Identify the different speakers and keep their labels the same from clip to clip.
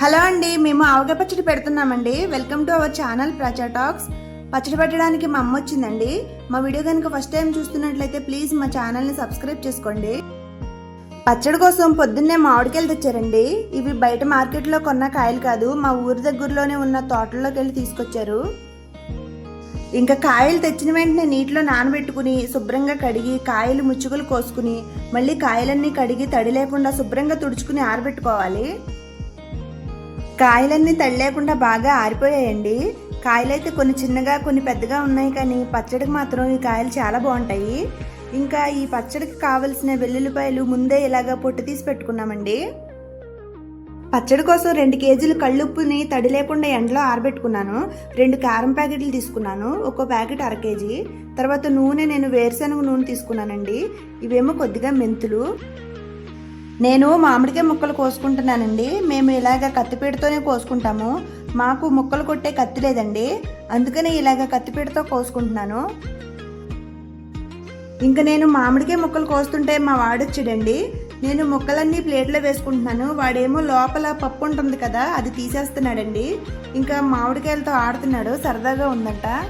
Speaker 1: Hello అండి మేము ఆవకాయ పచ్చడి పెడుతున్నామండి. వెల్కమ్ టు అవర్ ఛానల్ ప్రచా టాక్స్ పచ్చడి పెట్టడానికి మా అమ్మ వచ్చిందండి. మా వీడియో కనుక ఫస్ట్ టైం చూస్తున్నట్లయితే ప్లీజ్ మా ఛానల్ని సబ్స్క్రైబ్ చేసుకోండి. పచ్చడి కోసం పొద్దున్నే మామిడికాయలు తెచ్చారండి. ఇవి బయట మార్కెట్లో కొన్న కాయలు కాదు మా ఊరి దగ్గరలోనే ఉన్న తోటల్లోకి వెళ్ళి తీసుకొచ్చారు. ఇంకా కాయలు తెచ్చిన వెంటనే నీటిలో నానబెట్టుకుని శుభ్రంగా కడిగి కాయలు ముచ్చుకలు కోసుకుని మళ్ళీ కాయలన్నీ కడిగి తడి లేకుండా శుభ్రంగా తుడుచుకుని ఆరబెట్టుకోవాలి. కాయలన్నీ తడి లేకుండా బాగా ఆరిపోయాయండి. కాయలైతే కొన్ని చిన్నగా కొన్ని పెద్దగా ఉన్నాయి కానీ పచ్చడికి మాత్రం ఈ కాయలు చాలా బాగుంటాయి. ఇంకా ఈ పచ్చడికి కావలసిన వెల్లుల్లిపాయలు ముందే ఇలాగా పొట్టు తీసి పెట్టుకున్నామండి. పచ్చడి కోసం రెండు కేజీలు కళ్ళుప్పుని తడి లేకుండా ఎండలో ఆరబెట్టుకున్నాను. రెండు కారం ప్యాకెట్లు తీసుకున్నాను. ఒక్కో ప్యాకెట్ అర కేజీ. తర్వాత నూనె నేను వేరుశనగ నూనె తీసుకున్నానండి. ఇవేమో కొద్దిగా మెంతులు. నేను మామిడికాయ ముక్కలు కోసుకుంటున్నానండి. మేము ఇలాగ కత్తిపీటతోనే కోసుకుంటాము. మాకు ముక్కలు కొట్టే కత్తి లేదండి. అందుకనే ఇలాగ కత్తిపీటతో కోసుకుంటున్నాను. ఇంకా నేను మామిడికాయ ముక్కలు కోస్తుంటే మా వాడొచ్చాడండి నేను ముక్కలన్నీ ప్లేట్లో వేసుకుంటున్నాను. వాడేమో లోపల పప్పు ఉంటుంది కదా అది తీసేస్తున్నాడండి. ఇంకా మామిడికాయలతో ఆడుతున్నాడు సరదాగా ఉందంట.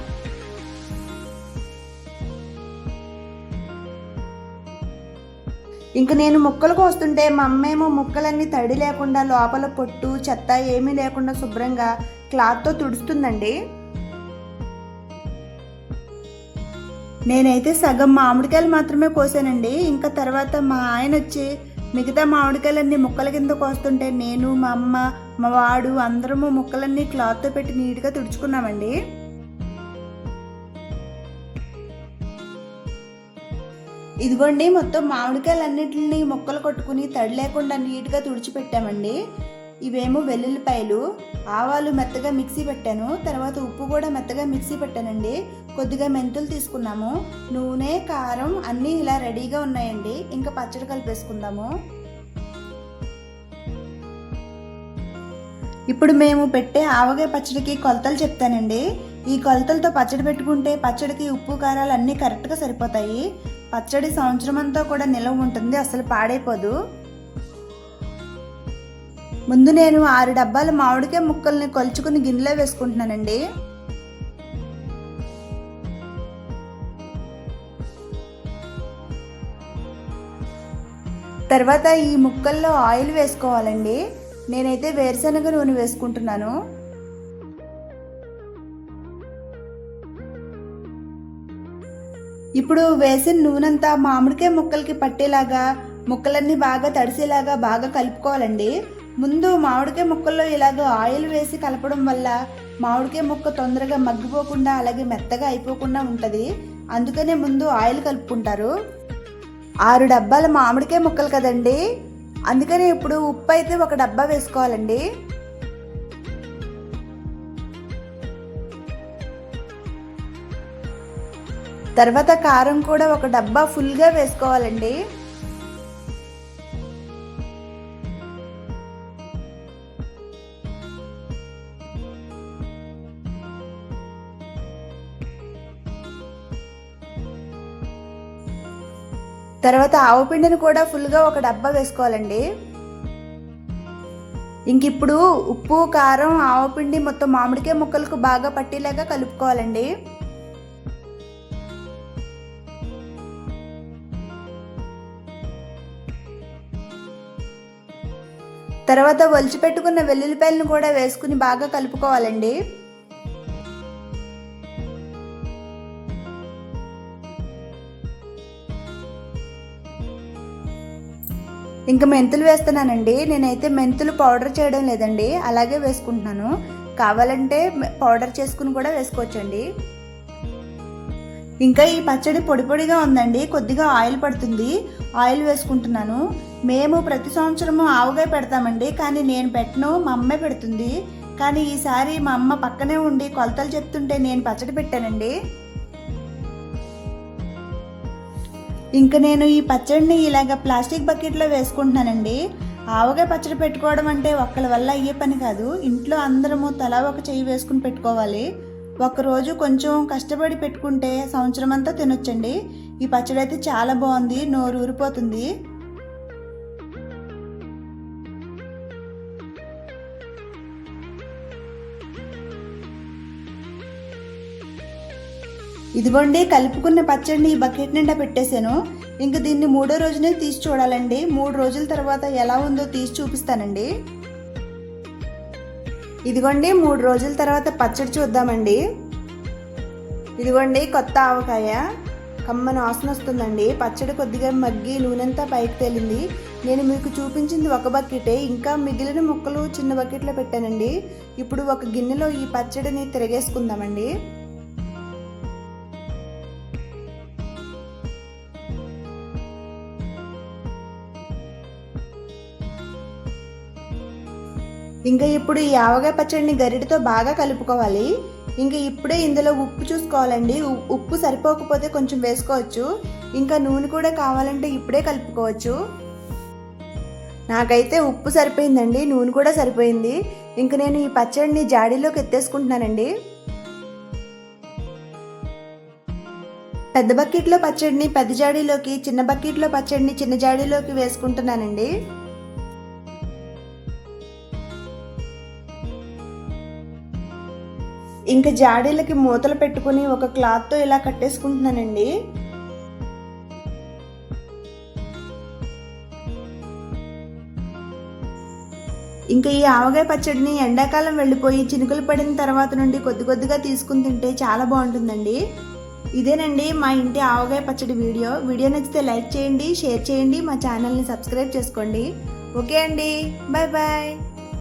Speaker 1: ఇంక నేను ముక్కలు కోస్తుంటే మా అమ్మేమో ముక్కలన్నీ తడి లేకుండా లోపల పొట్టు చెత్త ఏమీ లేకుండా శుభ్రంగా క్లాత్తో తుడుస్తుందండి. నేనైతే సగం మామిడికాయలు మాత్రమే కోసానండి. ఇంకా తర్వాత మా ఆయన వచ్చి మిగతా మామిడికాయలన్నీ ముక్కల కింద కోస్తుంటే నేను మా అమ్మ మా వాడు అందరము ముక్కలన్నీ క్లాత్తో పెట్టి నీట్గా తుడుచుకున్నామండి. ఇదిగోండి మొత్తం మామిడికాయలన్నింటినీ ముక్కలు కొట్టుకుని తడి లేకుండా నీట్గా తుడిచిపెట్టామండి. ఇవేమో వెల్లుల్లిపాయలు ఆవాలు మెత్తగా మిక్సీ పెట్టాను. తర్వాత ఉప్పు కూడా మెత్తగా మిక్సీ పెట్టానండి. కొద్దిగా మెంతులు తీసుకున్నాము. నూనె కారం అన్నీ ఇలా రెడీగా ఉన్నాయండి. ఇంకా పచ్చడి కలిపేసుకుందాము. ఇప్పుడు మేము పెట్టే ఆవకాయ పచ్చడికి కొలతలు చెప్తానండి. ఈ కొలతలతో పచ్చడి పెట్టుకుంటే పచ్చడికి ఉప్పు కారాలు అన్నీ కరెక్ట్గా సరిపోతాయి. పచ్చడి సంవత్సరం అంతా కూడా నిలవ ఉంటుంది అసలు పాడైపోదు. ముందు నేను ఆరు డబ్బాల మామిడికాయ ముక్కల్ని కొలుచుకుని గిన్నెలో వేసుకుంటున్నానండి. తర్వాత ఈ ముక్కల్లో ఆయిల్ వేసుకోవాలండి. నేనైతే వేరుశనగ నూనె వేసుకుంటున్నాను. ఇప్పుడు వేసిన నూనెంతా మామిడికాయ ముక్కలకి పట్టేలాగా ముక్కలన్నీ బాగా తడిసేలాగా బాగా కలుపుకోవాలండి. ముందు మామిడికాయ ముక్కల్లో ఇలాగ ఆయిల్ వేసి కలపడం వల్ల మామిడికాయ ముక్క తొందరగా మగ్గిపోకుండా అలాగే మెత్తగా అయిపోకుండా ఉంటుంది. అందుకనే ముందు ఆయిల్ కలుపుకుంటారు. ఆరు డబ్బాల మామిడికాయ ముక్కలు కదండి. అందుకనే ఇప్పుడు ఉప్పు అయితే ఒక డబ్బా వేసుకోవాలండి. తర్వాత కారం కూడా ఒక డబ్బా ఫుల్గా వేసుకోవాలండి. తర్వాత ఆవు పిండిని కూడా ఫుల్గా ఒక డబ్బా వేసుకోవాలండి. ఇంక ఇప్పుడు ఉప్పు కారం ఆవపిండి మొత్తం మామిడికాయ ముక్కలకు బాగా పట్టేలాగా కలుపుకోవాలండి. తర్వాత ఒలిచిపెట్టుకున్న వెల్లుల్లిపాయలను కూడా వేసుకుని బాగా కలుపుకోవాలండి. ఇంకా మెంతులు వేస్తున్నానండి. నేనైతే మెంతులు పౌడర్ చేయడం లేదండి. అలాగే వేసుకుంటున్నాను. కావాలంటే పౌడర్ చేసుకుని కూడా వేసుకోవచ్చండి. ఇంకా ఈ పచ్చడి పొడి పొడిగా ఉందండి కొద్దిగా ఆయిల్ పడుతుంది. ఆయిల్ వేసుకుంటున్నాను. మేము ప్రతి సంవత్సరము ఆవుగాయ పెడతామండి కానీ నేను పెట్టను మా అమ్మే పెడుతుంది. కానీ ఈసారి మా అమ్మ పక్కనే ఉండి కొలతలు చెప్తుంటే నేను పచ్చడి పెట్టానండి. ఇంకా నేను ఈ పచ్చడిని ఇలాగ ప్లాస్టిక్ బకెట్లో వేసుకుంటున్నానండి. ఆవగా పచ్చడి పెట్టుకోవడం అంటే ఒక్కళ్ళ వల్ల అయ్యే పని కాదు. ఇంట్లో అందరము తలా ఒక చెయ్యి వేసుకుని పెట్టుకోవాలి. ఒకరోజు కొంచెం కష్టపడి పెట్టుకుంటే సంవత్సరం అంతా తినొచ్చండి. ఈ పచ్చడి అయితే చాలా బాగుంది నోరు ఊరిపోతుంది. ఇదిగోండి కలుపుకున్న పచ్చడిని ఈ బకెట్ నిండా పెట్టేశాను. ఇంకా దీన్ని మూడో రోజునే తీసి చూడాలండి. మూడు రోజుల తర్వాత ఎలా ఉందో తీసి చూపిస్తానండి. ఇదిగోండి మూడు రోజుల తర్వాత పచ్చడి చూద్దామండి. ఇదిగోండి కొత్త ఆవకాయ. కమ్మన వాసన వస్తుందండి. పచ్చడి కొద్దిగా మగ్గి నూనెంతా పైకి తేలింది. నేను మీకు చూపించింది ఒక బకెటే. ఇంకా మిగిలిన ముక్కలు చిన్న బకెట్లో పెట్టానండి. ఇప్పుడు ఒక గిన్నెలో ఈ పచ్చడిని తిరగేసుకుందామండి. ఇంకా ఇప్పుడు ఈ ఆవకాయ పచ్చడిని గరిటతో బాగా కలుపుకోవాలి. ఇంకా ఇప్పుడే ఇందులో ఉప్పు చూసుకోవాలండి. ఉ- ఉప్పు సరిపోకపోతే కొంచెం వేసుకోవచ్చు. ఇంకా నూనె కూడా కావాలంటే ఇప్పుడే కలుపుకోవచ్చు. నాకైతే ఉప్పు సరిపోయిందండి. నూనె కూడా సరిపోయింది. ఇంక నేను ఈ పచ్చడిని జాడీలోకి ఎత్తేసుకుంటున్నానండి. పెద్ద బకెట్లో పచ్చడిని పెద్ద జాడీలోకి చిన్న బకెట్లో పచ్చడిని చిన్న జాడీలోకి వేసుకుంటున్నానండి. ఇంకా జాడీలకి మూతలు పెట్టుకుని ఒక క్లాత్తో ఇలా కట్టేసుకుంటున్నానండి. ఇంకా ఈ ఆవకాయ పచ్చడిని ఎండాకాలం వెళ్ళిపోయి చినుకులు పడిన తర్వాత నుండి కొద్ది కొద్దిగా తీసుకుని తింటే చాలా బాగుంటుందండి. ఇదేనండి మా ఇంటి ఆవకాయ పచ్చడి వీడియో. వీడియో నచ్చితే లైక్ చేయండి షేర్ చేయండి మా ఛానల్ని సబ్స్క్రైబ్ చేసుకోండి. ఓకే అండి. Bye bye.